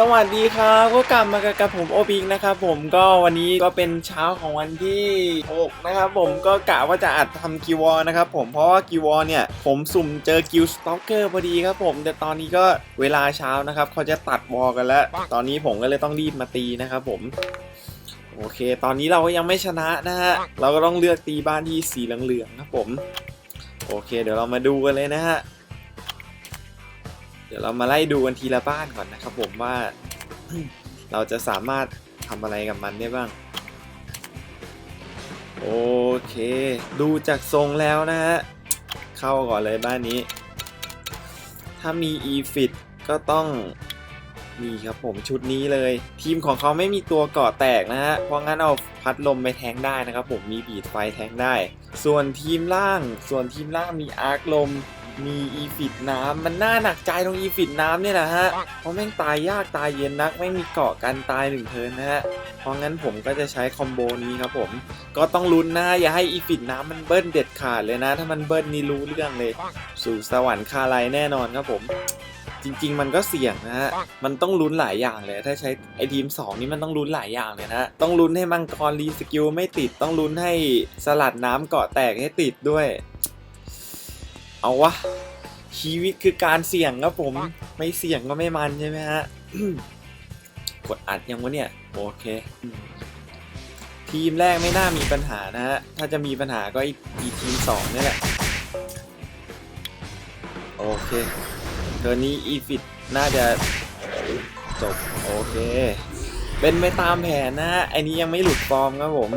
สวัสดีครับก็กลับมากับผมโอปิงนะครับผมก็วันนี้ก็เป็นเช้าของวันที่6นะครับผมก็กะว่าจะอัดทำกิวอนะครับผมเพราะว่ากิวอเนี่ยผมสุ่มเจอกิวสต็อกเกอร์พอดีครับผมแต่ตอนนี้ก็เวลาเช้านะครับเขาจะตัดวอกันแล้ว ตอนนี้ผมก็เลยต้องรีบมาตีนะครับผมโอเค ตอนนี้เราก็ยังไม่ชนะนะฮะเราก็ต้องเลือกตีบ้านที่สีเหลืองๆครับผม โอเค เดี๋ยวเรามาดูกันเลยนะฮะ ดี๋ยวเรามาไล่ดูกันทีละบ้านก่อนนะครับผมว่าเราจะสามารถทำอะไรกับมันได้บ้าง โอเค ดูจากทรงแล้วนะฮะ เข้าก่อนเลยบ้านนี้ ถ้ามี e f i t ก็ต้องนี่ครับผมชุดนี้เลย ทีมของเขาไม่มีตัวเกาะแตกนะฮะ เพราะงั้นเอาพัดลมไปแทงได้นะครับผมมีบีดไฟแทงได้ ส่วนทีมล่าง ส่วนทีมล่างมีอาร์คลม มีอีฟิตน้ำมันน่าหนักใจตรงอีฟิตน้ำเนี่ยแหละฮะ เพราะแม่งตายยากตายเย็นนัก ไม่มีเกาะกันตายหนึ่งเทินนะฮะ เพราะงั้นผมก็จะใช้คอมโบนี้ครับผม ก็ต้องลุ้นนะ อย่าให้อีฟิตน้ำมันเบิ้ลเด็ดขาดเลยนะ ถ้ามันเบิ้ลนี่รู้เรื่องเลย สู่สวรรค์คาไลแน่นอนครับผมจริง ๆ มันก็เสี่ยงนะฮะ มันต้องลุ้นหลายอย่างเลย ถ้าใช้ไอทีม 2 นี่มันต้องลุ้นหลายอย่างเลยนะ ต้องลุ้นให้มังกรรีสกิลไม่ติด ต้องลุ้นให้สลัดน้ำเกาะแตกให้ติดด้วย เอาวะ ชีวิตคือการเสี่ยงครับผม ไม่เสี่ยงก็ไม่มันใช่ไหมฮะ กดอัดยังวะเนี่ย โอเค ทีมแรกไม่น่ามีปัญหานะฮะ ถ้าจะมีปัญหาก็อีทีมสองนี่แหละ โอเคเทอร์นี้อีฟิตน่าจะจบ โอเค เป็นไปตามแผนนะฮะไอ้นี้ยังไม่หลุดฟอร์มครับผม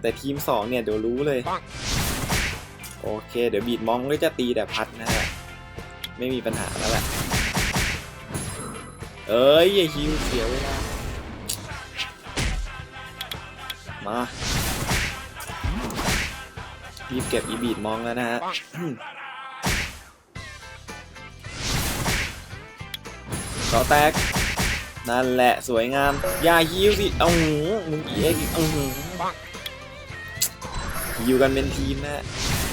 แต่ทีม2เนี่ยเดี๋ยวรู้เลย โอเค เดี๋ยวบีดมองก็จะตีแต่พัดนะฮะไม่มีปัญหาแล้วแหละเอ้ยอย่าฮิวเสียเวลามารีบเก็บอีบีดมองแล้วนะฮะต่อแตก นั่นแหละสวยงาม อย่าฮิวสิเอาหูมึงอีเอ็กอีกเอาหูฮิวกันเป็นทีมนะฮะ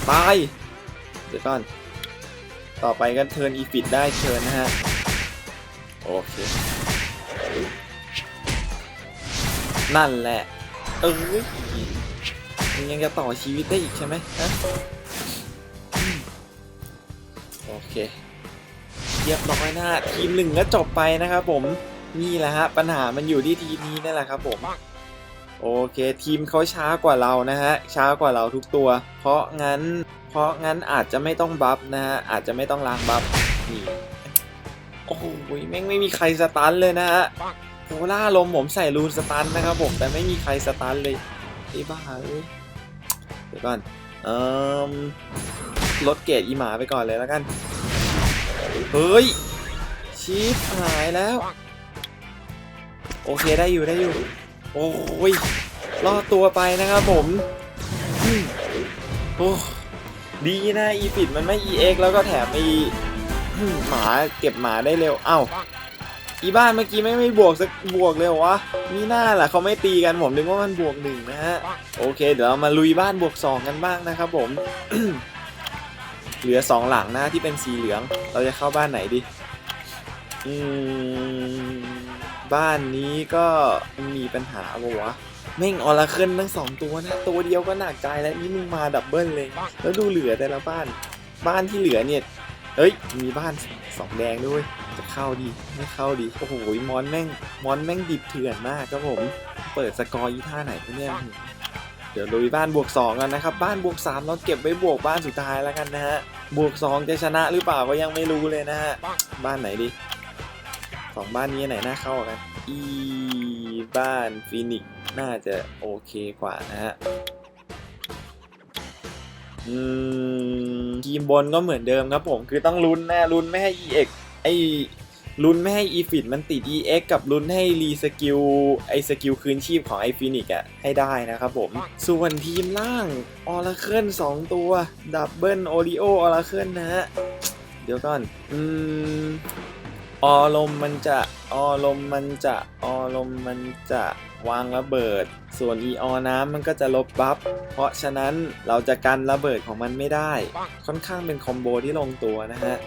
ตาย เดี๋ยวก่อน ต่อไปก็เทิร์นอีฟิตได้เทิร์นะฮะ โอเค นั่นแหละ เออมึงยังจะต่อชีวิตได้อีกใช่ไหมฮะโอเคเรียบร้อยนะฮะทีมหนึ่งก็จบไปนะครับผม นี่แหละฮะ ปัญหามันอยู่ที่ทีมนี้นั่นแหละครับผม โอเคทีมเขาช้ากว่าเรานะฮะช้ากว่าเราทุกตัว เพราะงั้น เพราะงั้นอาจจะไม่ต้องบัฟนะฮะอาจจะไม่ต้องล้างบัฟนี่โอ้โหแม่งไม่มีใครสตันเลยนะฮะโพล่าลมผมใส่รูนสตันนะครับผมแต่ไม่มีใครสตันเลยไอ้บ้าเอ้ยเดี๋ยวก่อนเอ่อลดเกรดอีหมาไปก่อนเลยแล้วกันเฮ้ยชีฟหายแล้ว โอเคได้อยู่ได้อยู่ โอ้ยรอดตัวไปนะครับผมโอ้ดีนะอีปิดมันไม่ EX แล้วก็แถมไออืมหมาเก็บหมาได้เร็ว เอ้า อีบ้านเมื่อกี้ไม่ไม่บวกสักบวกเลยวะ มีหน้าล่ะเขาไม่ตีกันผมนึกว่ามันบวกหนึ่งนะฮะ โอเค เดี๋ยวเรามาลุยบ้านบวกสองกันบ้างนะครับผม เหลือสองหลังนะที่เป็นสีเหลือง เราจะเข้าบ้านไหนดี อืม บ้านนี้ก็มีปัญหาปะวะแม่งออราเคิลทั้งสองตัวนะตัวเดียวก็หนักใจแล้วนี่มึงมาดับเบิลเลย แล้วดูเหลือแต่ละบ้าน บ้านที่เหลือเนี่ยเฮ้ยมีบ้านสองแดงด้วยจะเข้าดีไม่เข้าดีโอ้โหมอนแม่งมอนแม่งดิบเถื่อนมากครับผม เปิดสกอร์ยี่ท่าไหนเนี่ยเดี๋ยวลุยบ้านบวก2กันนะครับ บ้านบวก3เราเก็บไว้บวกบ้านสุดท้ายแล้วกันนะฮะบวก 2 จะชนะหรือเปล่าก็ยังไม่รู้เลยนะฮะบ้านไหนดี องบ้านนี้ไหนน่าเข้ากัน อีบ้านฟีนิกน่าจะโอเคกว่านะฮะอืมทีมบนก็เหมือนเดิมครับผม คือต้องลุ้นนะลุ้นไม่ให้ EX ไอลุ้นไม่ให้อีฟิตมันติด EX กับลุ้นให้รีสกิลไอสกิลคืนชีพของไอฟินิกอะให้ได้นะครับผม ส่วนทีมล่างออร์เคิลสองตัวดับเบิลโอริโอออร์เคิลนะฮะ เดี๋ยวก่อน อืม ออลมมันจะออลมมันจะออลมมันจะวางระเบิด ส่วนอีออน้ำมันก็จะลบบัฟเพราะฉะนั้นเราจะกันระเบิดของมันไม่ได้ ค่อนข้างเป็นคอมโบที่ลงตัวนะฮะ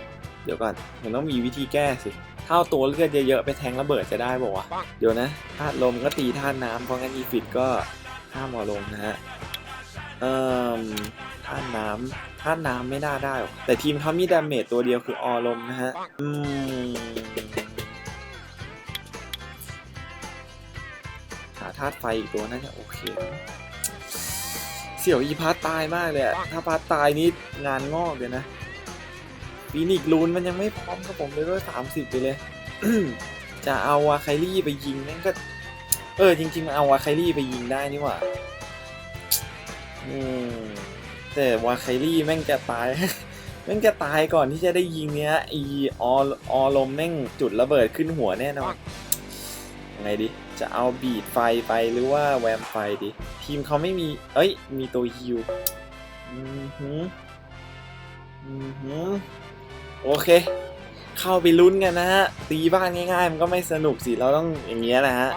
เดี๋ยวก่อนมันต้องมีวิธีแก้สิถ้าเอาตัวเลือดเยอะๆไปแทงระเบิดจะได้บอกว่าเดี๋ยวนะธาตุลมก็ตีธาตุน้ำเพราะงั้นอีฟิตก็ห้ามเอลงนะฮะ เอ่อธาน้ำธาน้ำไม่น่าได้หรอกแต่ทีมเขามีดาเมจตัวเดียวคือออลมนะฮะอืมหาธาตุไฟอีกตัวน่าจะโอเค เสี่ยวอีพาร์ตตายมากเลยถ้าพาร์ตตายนี่งานงอกเลยนะฟีนิกลูนมันยังไม่พร้อมครับผมเลยด้วยสามสิบไปเลย จะเอาวาไคลี่ไปยิงนั่นก็ เออจริง ๆ เอาวาไคลี่ไปยิงได้นี่หว่า อืมแต่วาไคลี่แม่งจะตาย แม่งจะตายก่อนที่จะได้ยิงเนี้ยอีออออลมแม่งจุดระเบิดขึ้นหัวแน่นอนยังไงดิ จะเอาบีดไฟไปหรือว่าแวมไฟดิ ทีมเขาไม่มี เอ้ย มีตัวฮิวอือหืออือหือโอเค เข้าไปลุ้นกันนะฮะ ตีบ้านง่ายๆ มันก็ไม่สนุกสิ เราต้องอย่างเงี้ยนะฮะ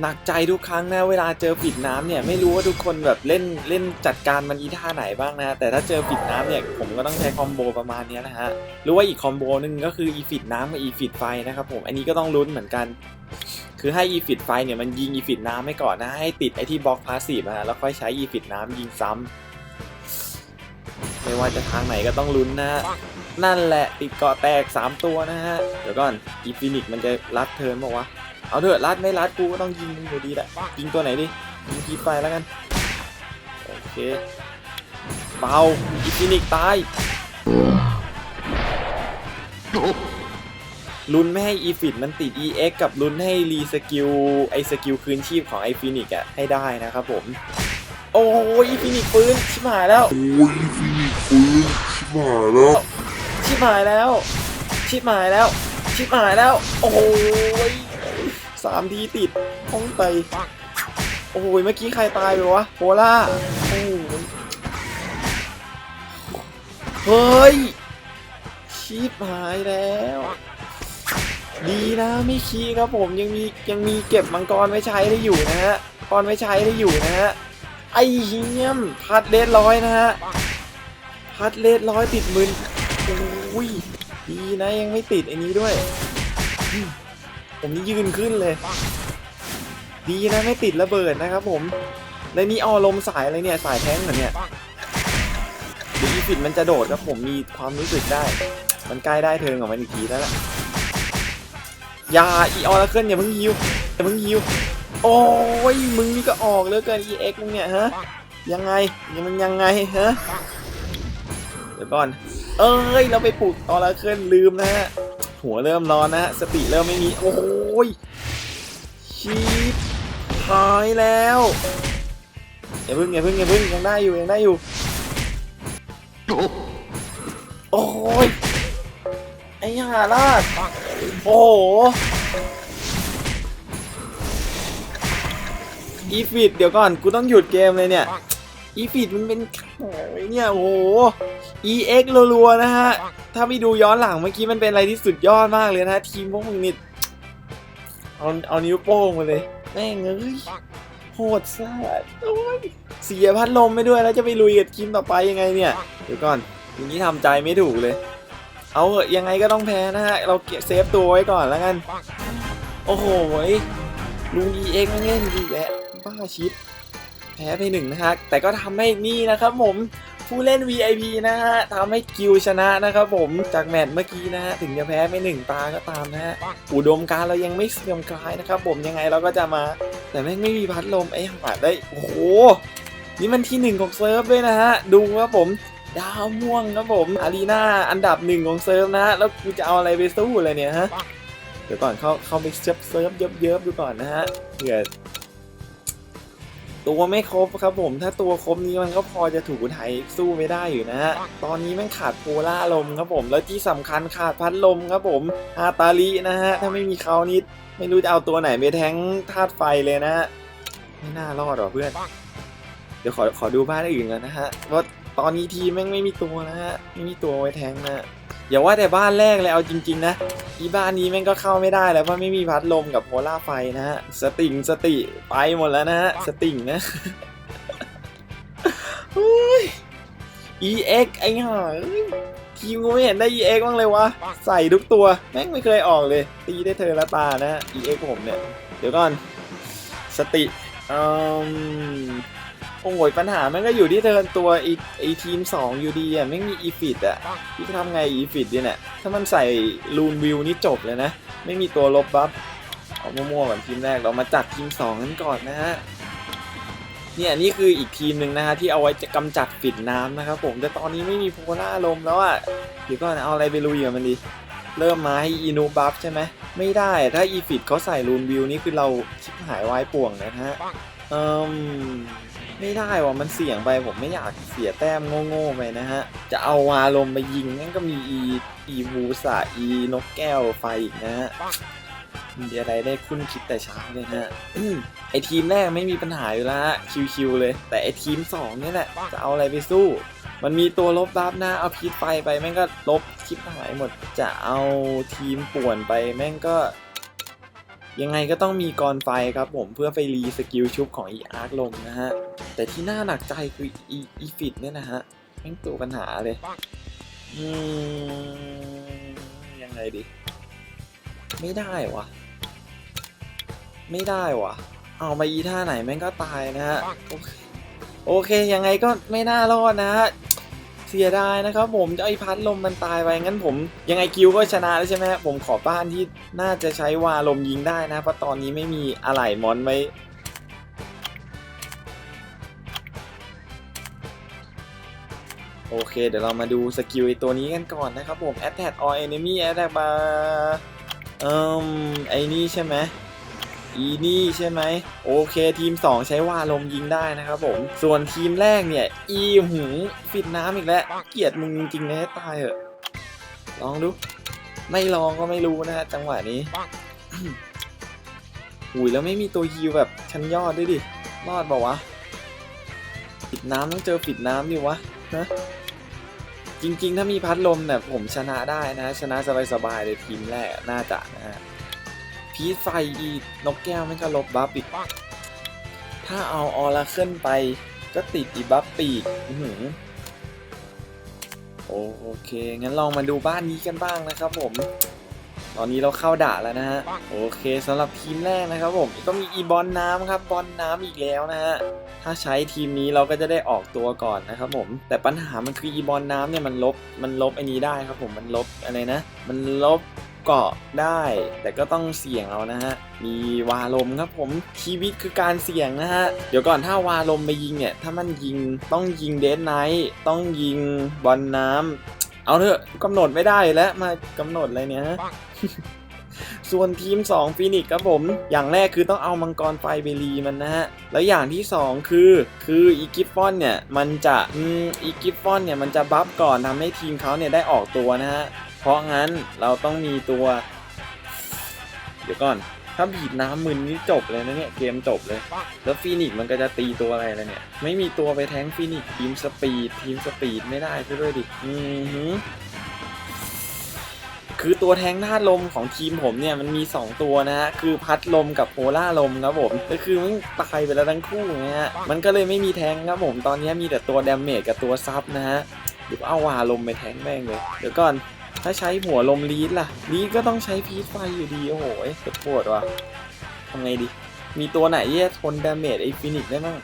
หนักใจทุกครั้งนะเวลาเจอปิดน้ำเนี่ยไม่รู้ว่าทุกคนแบบเล่นเล่นจัดการมันอีท่าไหนบ้างนะ แต่ถ้าเจอปิดน้ำเนี่ยผมก็ต้องใช้คอมโบประมาณนี้นะฮะหรือว่าอีกคอมโบหนึงก็คืออีฟิตน้ำกับอีฟิตไฟนะครับผมอันนี้ก็ต้องลุ้นเหมือนกัน คือให้อีฟิตไฟเนี่ยมันยิงอีฟิตน้ำไม่ก่อนนะให้ติดไอที่บล็อกพาสซีฟนะแล้วค่อยใช้อีฟิตน้ำยิงซ้ำไม่ว่าจะทางไหนก็ต้องลุ้นนะนั่นแหละติดเกาะแตก 3 ตัวนะฮะเดี๋ยวก่อนอีฟินิกมันจะรัดเทิร์นบอกว่าวะ เอาเถอะรัดไม่รัดกูก็ต้องยิงอยู่ดีแหละยิงตัวไหนดิยิงคีไปแล้วกันโอเคเบาอีฟินิกตายลุ้นไม่ให้อีฟิตมันติด EX กับลุ้นให้รีสกิลไอสกิลคืนชีพของไอฟินิกอะให้ได้นะครับผม โอ้ยอีฟินิกปืนชิบหายแล้วโอ้ยฟินิกปืนชิบหายแล้ว ชิบหายแล้ว ชิบหายแล้ว ชิบหายแล้ว โอ้ย สามทีติดห้องไตโอ้ยเมื่อกี้ใครตายไปวะโพล่าโอ้เฮ้ยชิบหายแล้ว ดีนะไม่คีครับผมยังมียังมีเก็บมังกรไว้ใช้ได้อยู่นะฮะมังกรไว้ใช้ได้อยู่นะฮะไอ้เหี้ยมพัดเลดร้อยนะฮะพัดเลดร้อยติดมืนโอ้ยดีนะยังไม่ติดไอ้นี้ด้วย ผมนี่ยืนขึ้นเลย ดีนะไม่ติดระเบิดนะครับผมแล้วนี่เอาลมสายอะไรเนี่ยสายแท้งเหรอเนี่ยเดี๋ยวอีฟิตมันจะโดดครับผมมีความรู้สึกได้ มันใกล้ได้เทิงของมันอีกทีแล้วล่ะอย่าอีออร์เคิลอย่าเพิ่งฮิวอย่าเพิ่งฮิวโอ้ยมึงนี่ก็ออกเหลือเกิน EX มึงเนี่ยฮะยังไงยังมันยังไงฮะเดี๋ยวก่อน เอ้ยเราไปปลุกออราเคิลลืมนะฮะ หัวเริ่มร้อนนะฮะสติเริ่มไม่มี โอ้โหยชีพหายแล้วอย่าพึ่งอย่าพึ่งอย่าพึ่งยังได้อยู่ยังได้อยู่ โอ้ยไอ้ห่าลาดโอ้โหอีฟิตเดี๋ยวก่อน กูต้องหยุดเกมเลยเนี่ย อีฟิตมันเป็นโอ้เนี่ยโอ้โห EX รัวๆนะฮะ ถ้าไปดูย้อนหลังเมื่อกี้มันเป็นอะไรที่สุดยอดมากเลยนะ ทีมพวกมึงนี่เอาเอานิ้วโป้งมาเลย แม่งเอ้ยโหดสัสโอ้ยเสียพัดลมไปด้วยแล้วจะไปลุยกับทีมต่อไปยังไงเนี่ย เดี๋ยวก่อนทีนี้ทำใจไม่ถูกเลย เอาเหอะยังไงก็ต้องแพ้นะฮะ เราเก็บเซฟตัวไว้ก่อนแล้วกัน โอ้โหลุง EX ไม่งเล่นดีแหละบ้าชิด แพ้ไปหนึ่งนะฮะ แต่ก็ทำให้นี่นะครับผมผู้เล่น VIP นะฮะทำให้กิวชนะนะครับผมจากแมตช์เมื่อกี้นะฮะถึงจะแพ้ไปหนึ่งตาก็ตามนะฮะอุดมการเรายังไม่เสื่อมคลายนะครับผมยังไงเราก็จะมา แต่แม่งไม่มีพัดลมไอ้หังได้โอ้โหนี่มันที่หนึ่งของเซิร์ฟด้วยนะฮะดูครับผมดาวม่วงครับผมอารีนาอันดับหนึ่งของเซิร์ฟนะฮะแล้วกูจะเอาอะไรไปสู้เลยเนี่ยฮะเดี๋ยวก่อนเข้าเข้าไปเซิร์ฟเซิร์ฟเยิบๆดูก่อนนะฮะเผื่อ ตัวไม่ครบครับผมถ้าตัวครบนี้มันก็พอจะถูกไถสู้ไม่ได้อยู่นะฮะตอนนี้แมันขาดโพล่าลมครับผมแล้วที่สำคัญขาดพัดลมครับผมอาตาลีนะฮะถ้าไม่มีเขานี่ไม่รู้จะเอาตัวไหนไปแทงธาตุไฟเลยนะฮะไม่น่ารอดหรอเพื่อน เดี๋ยวขอขอดูบ้านอื่นกันนะฮะว่าตอนนี้ทีแม่งไม่มีตัวนะฮะไม่มีตัวไว้แทงนะ อย่าว่าแต่บ้านแรกเลยเอาจริง ๆ นะ อีบ้านนี้แม่งก็เข้าไม่ได้แล้วเพราะไม่มีพัดลมกับโพล่าไฟนะฮะ สติงสติไปหมดแล้วนะฮะ สติงนะโอ้ย EX ไอ้ห่าทีมกูไม่เห็นได้ EX บ้างเลยวะ ใส่ทุกตัว แม่งไม่เคยออกเลย ตีได้เธอละตานะฮะ EX ผมเนี่ย เดี๋ยวก่อน สติอืม โอ้ยปัญหามันก็อยู่ที่เธอตัวไอไอทีม2อยู่ดีอะไม่มีอีฟิตอะพี่จะทำไงอีฟิตดีเนี่ย ถ้ามันใส่ลูนวิวนี่จบเลยนะ ไม่มีตัวลบบัฟเอามั่วๆก่อนทีมแรกเรามาจัดทีม2กันก่อนนะฮะเนี่ยนี่คืออีกทีมหนึ่งนะฮะที่เอาไว้จะกำจัดปิดน้ำนะครับผมแต่ตอนนี้ไม่มีโพล่าลมแล้วอะเดี๋ยวก่อนเอาอะไรไปลุยกับมันดีเริ่มมาให้อีนูบัฟใช่ไหมไม่ได้ถ้าอีฟิตเขาใส่ลูนวิวนี่คือเราชิบหายวายป่วงนะฮะเอืม ไม่ได้ว่ะมันเสี่ยงไปผมไม่อยากเสียแต้มโง่ๆไปนะฮะ จะเอาวาลมไปยิงนั่นก็มีอีอีวูสาอีนกแก้วไฟอีกนะฮะมีอะไรได้คุ้นคิดแต่เช้าเลยนะฮะไอทีมแรกไม่มีปัญหาอยู่แล้วฮะชิวๆเลย แต่ไอทีมสองนี่แหละจะเอาอะไรไปสู้ มันมีตัวลบบัฟนะเอาพิษไฟไปแม่งก็ลบชิบหายหมดจะเอาทีมป่วนไปแม่งก็ ยังไงก็ต้องมีกรไฟครับผมเพื่อไปรีสกิลชุบของอีอาร์คลมนะฮะ แต่ที่น่าหนักใจคืออีอีฟิตเนี่ยนะฮะแม่งตัวปัญหาเลยอืมยังไงดีไม่ได้วะไม่ได้วะเอาไปอีท่าไหนแม่งก็ตายนะฮะ โอเคโอเคยังไงก็ไม่น่ารอดนะฮะ เสียดายนะครับผมจะไอพัดลมมันตายไปงั้นผม ยังไงกิวก็ชนะแล้วใช่ไหมผมขอบ้านที่น่าจะใช้วาลมยิงได้นะเพราะตอนนี้ไม่มีอะไหล่มอนไว้โอเค เดี๋ยวเรามาดูสกิลไอตัวนี้กันก่อนนะครับผม attack all enemy attack มาเอ่มไอ้นี่ใช่ไหม อีนี่ใช่ไหมโอเคทีม 2 ใช้ว่าลมยิงได้นะครับผม ส่วนทีมแรกเนี่ย อีหูฟิดน้ำอีกแล้วเกลียดมึงจริงๆนะให้ตายเหอะลองดู ไม่ลองก็ไม่รู้นะฮะจังหวะนี้อุ้ยแล้วไม่มีตัวฮิวแบบชั้นยอดด้วยดิรอดเปล่าวะปิดน้ำต้องเจอปิดน้ำดิวะนะจริงๆ ถ้ามีพัดลมเนี่ยผมชนะได้นะ ชนะสบายๆเลยทีมแรกน่าจะนะฮะ พีทไฟอีก นกแก้วไม่ก็ลบบัฟอีก ถ้าเอาออราเคิลไปก็ติดอีบัฟปีกอื้อหือโอโอเค งั้นลองมาดูบ้านนี้กันบ้างนะครับผม ตอนนี้เราเข้าด่าแล้วนะฮะ โอเคสำหรับทีมแรกนะครับผม ก็มีอีบอลน้ำครับ บอลน้ำอีกแล้วนะฮะ ถ้าใช้ทีมนี้เราก็จะได้ออกตัวก่อนนะครับผม แต่ปัญหามันคืออีบอลน้ำเนี่ยมันลบ มันลบไอ้นี้ได้ครับผม มันลบอะไรนะ มันลบ เกาะได้ แต่ก็ต้องเสี่ยงเอานะฮะ มีวาลมครับผมชีวิตคือการเสี่ยงนะฮะ เดี๋ยวก่อนถ้าวาลมไปยิงเนี่ย ถ้ามันยิงต้องยิงเดนไนท์ต้องยิงบอลน้ำเอาเถอะกำหนดไม่ได้แล้วมากำหนดอะไรเนี่ยฮะส่วนทีม 2ฟินิกครับผม อย่างแรกคือต้องเอามังกรไฟไปรีมันนะฮะ แล้วอย่างที่ 2 คือ คืออีกิฟฟอนเนี่ย มันจะ อืมอีกิฟฟอนเนี่ย มันจะบัฟก่อนทำให้ทีมเขาเนี่ยได้ออกตัวนะฮะ เพราะงั้นเราต้องมีตัว เดี๋ยวก่อน ถ้าบีดน้ำมึนนี่จบเลยนะเนี่ย เกมจบเลย แล้วฟีนิกมันก็จะตีตัวอะไรแล้วเนี่ย ไม่มีตัวไปแทงฟีนิกทีมสปีดทีมสปีดไม่ได้ซะด้วยดิ อือหือคือตัวแทงธาตุลมของทีมผมเนี่ยมันมี 2 ตัวนะฮะคือพัดลมกับโพล่าลมครับผมก็คือมันตายไปแล้วทั้งคู่นะฮะมันก็เลยไม่มีแทงครับผมตอนนี้มีแต่ตัวดาเมจกับตัวซับนะฮะเดี๋ยวเอาวาลมไปแทงแม่งเลยเดี๋ยวก่อน ถ้าใช้หัวลมลีดล่ะลีดก็ต้องใช้พีทไฟอยู่ดี โอ้โหเจ็บปวดว่ะทำไงดี มีตัวไหนที่จะทนดาเมจไอ้ฟินิกได้บ้าง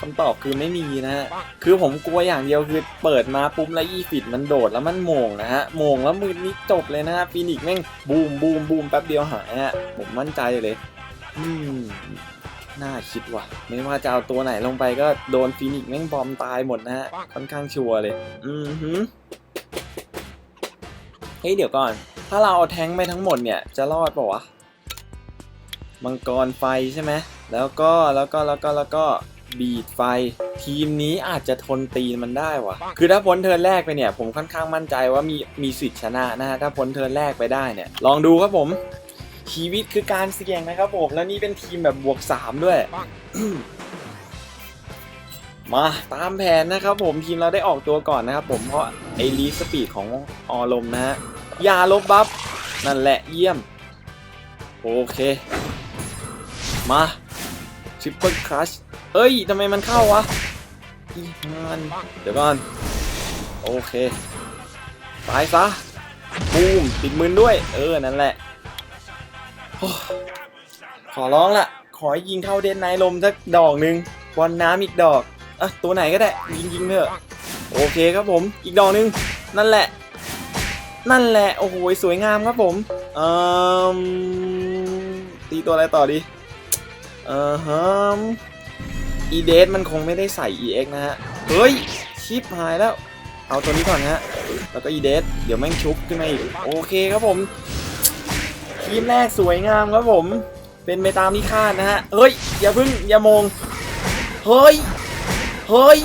คำตอบคือไม่มีนะฮะ คือผมกลัวอย่างเดียวคือเปิดมาปุ๊บแล้วอีฟิตมันโดดแล้วมันโมงนะฮะโมงแล้วมือนี้จบเลยนะฮะฟินิกแม่งบูมบูมบูมแป๊บเดียวหายฮะผมมั่นใจเลยอืมน่าคิดว่ะ ไม่ว่าจะเอาตัวไหนลงไปก็โดนฟินิกซ์แม่งบอมตายหมดนะฮะ ค่อนข้างชัวร์เลย อือหือ เฮ้ยเดี๋ยวก่อน ถ้าเราเอาแท้งไปทั้งหมดเนี่ยจะรอดปะวะ มังกรไฟใช่ไหม แล้วก็แล้วก็แล้วก็แล้วก็บีดไฟ ทีมนี้อาจจะทนตีนมันได้วะคือถ้าพ้นเทิร์นแรกไปเนี่ย ผมค่อนข้างมั่นใจว่ามีมีสิทธิ์ชนะนะฮะถ้าพ้นเทิร์นแรกไปได้เนี่ย ลองดูครับผมชีวิตคือการเสี่ยงนะครับผม แล้วนี่เป็นทีมแบบบวก 3 ด้วย มาตามแผนนะครับผมทีมเราได้ออกตัวก่อนนะครับผมเพราะไอรีสปีดของออลมนะฮะยาลบบัฟนั่นแหละเยี่ยม โอเค มาทริปเปิลครัชเอ้ยทำไมมันเข้าวะอีมันเดี๋ยวก่อน โอเคตายซะบูมติดมือด้วย เออ นั่นแหละอขอร้องละขอให้ยิงเข้าเดนไนลมสักดอกหนึ่งบอลน้ำอีกดอก อะตัวไหนก็ได้ ยิงยิงเถอะ โอเคครับผม อีกดอกหนึ่งนั่นแหละ นั่นแหละ โอ้โห สวยงามครับผมเอ่อตีตัวอะไรต่อดี เออฮะอีเดสมันคงไม่ได้ใส่ EX นะฮะ เฮ้ย ชิปหายแล้ว เอาตัวนี้ก่อนฮะ แล้วก็อีเดสเดี๋ยวแม่งชุบขึ้นมาอีก โอเคครับผมทีมแรกสวยงามครับผม เป็นไปตามที่คาดนะฮะ เฮ้ย อย่าพึ่งอย่ามอง เฮ้ย เฮ้ย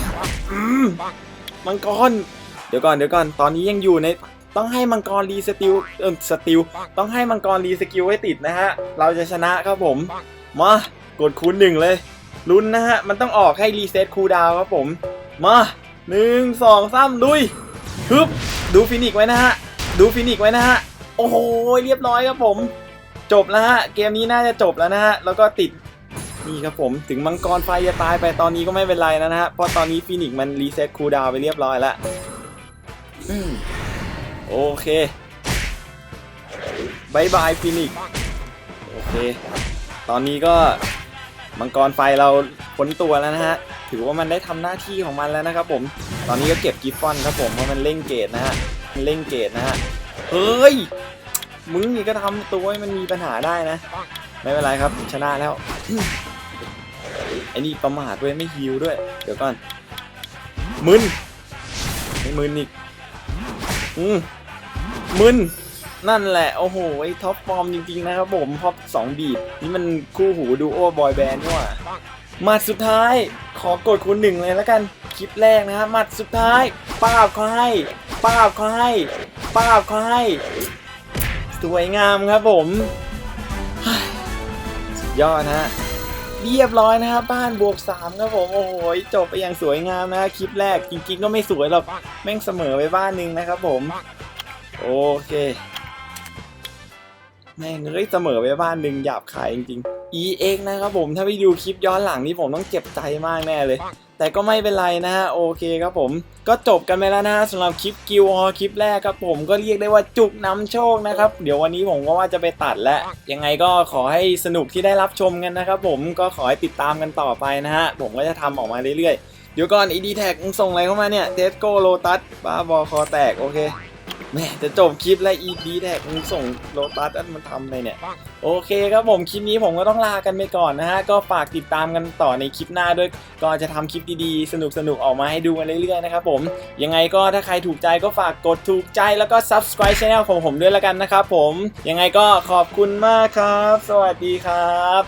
อืมมังกร เดี๋ยวก่อนเดี๋ยวก่อน ตอนนี้ยังอยู่ใน ต้องให้มังกรรีสติลเออสติลต้องให้มังกรรีสกิลให้ติดนะฮะ เราจะชนะครับผม มากดคูณหนึ่งเลย ลุ้นนะฮะ มันต้องออกให้รีเซ็ตคูดาวครับผม มาหนึ่งสองสามลุยฮึบดูฟินิกไว้นะฮะ ดูฟินิกไว้นะฮะ โอ้โห เรียบร้อยครับผม จบแล้วฮะ เกมนี้น่าจะจบแล้วนะฮะ แล้วก็ติด นี่ครับผมถึงมังกรไฟจะตายไปตอนนี้ก็ไม่เป็นไรนะฮะเพราะตอนนี้ฟินิกซ์มันรีเซ็ตคูลดาวไปเรียบร้อยแล้วอืมโอเคบายบายฟินิกซ์โอเค ตอนนี้ก็มังกรไฟเราพ้นตัวแล้วนะฮะ ถือว่ามันได้ทำหน้าที่ของมันแล้วนะครับผม ตอนนี้ก็เก็บกิฟฟอนครับผมเพราะมันเล่งเกตนะฮะมันเล่งเกตนะฮะ เฮ้ย มึงนี่ก็ทำตัวให้มันมีปัญหาได้นะ ไม่เป็นไรครับชนะแล้ว อ้นี่ประมาทด้วยไม่ฮิวด้วย เดี๋ยวก่อนมึนไม่มึนอีกอืมมึนนั่นแหละ โอ้โหไอ้ท็อปฟอร์มจริงๆนะครับผมท็อปสองบีดนี่มันคู่หูดูโอบอยแบนด์นี่หว่ามัดสุดท้ายขอกดคูณหนึ่งเลยแล้วกัน คลิปแรกนะฮะมัดสุดท้ายป้าบเขาให้ป้าบเขาให้ป้าบเขาให้ สวยงามครับผมยสุดยอดนะฮะ เรียบร้อยนะครับบ้านบวก3ครับผมโอ้โหจบไปอย่างสวยงามนะคลิปแรกจริงๆก็ไม่สวยหรอกแม่งเสมอไปบ้านหนึ่งนะครับผม โอเคแม่งเอ้ยเสมอไปบ้านหนึ่งหยาบขายจริงๆ EX นะครับผมถ้าไปดูคลิปย้อนหลังนี่ผมต้องเจ็บใจมากแน่เลย แต่ก็ไม่เป็นไรนะฮะโอเคครับผม ก็จบกันไปแล้วนะฮะสำหรับคลิปกิวอคลิปแรกครับผมก็เรียกได้ว่าจุกนำโชคนะครับ เดี๋ยววันนี้ผมก็ว่าจะไปตัดแล้ว ยังไงก็ขอให้สนุกที่ได้รับชมกันนะครับผมก็ขอให้ติดตามกันต่อไปนะฮะผมก็จะทำออกมาเรื่อยๆเดี๋ยวก่อน ED Tag มึงส่งอะไรเข้ามาเนี่ยเทสโก้โลตัสบ้าบอคอแตกโอเค แม่จะจบคลิปแล้ว ED Tag มึงส่งโลตัสอันมันทำอะไรเนี่ย โอเคครับผมคลิปนี้ผมก็ต้องลากันไปก่อนนะฮะ ก็ฝากติดตามกันต่อในคลิปหน้าด้วย ก็จะทำคลิปดีๆ สนุกๆ ออกมาให้ดูกันเรื่อยๆ นะครับผม ยังไงก็ถ้าใครถูกใจก็ฝากกดถูกใจแล้วก็ subscribe channel ของผมด้วยแล้วกันนะครับผม ยังไงก็ขอบคุณมากครับ สวัสดีครับ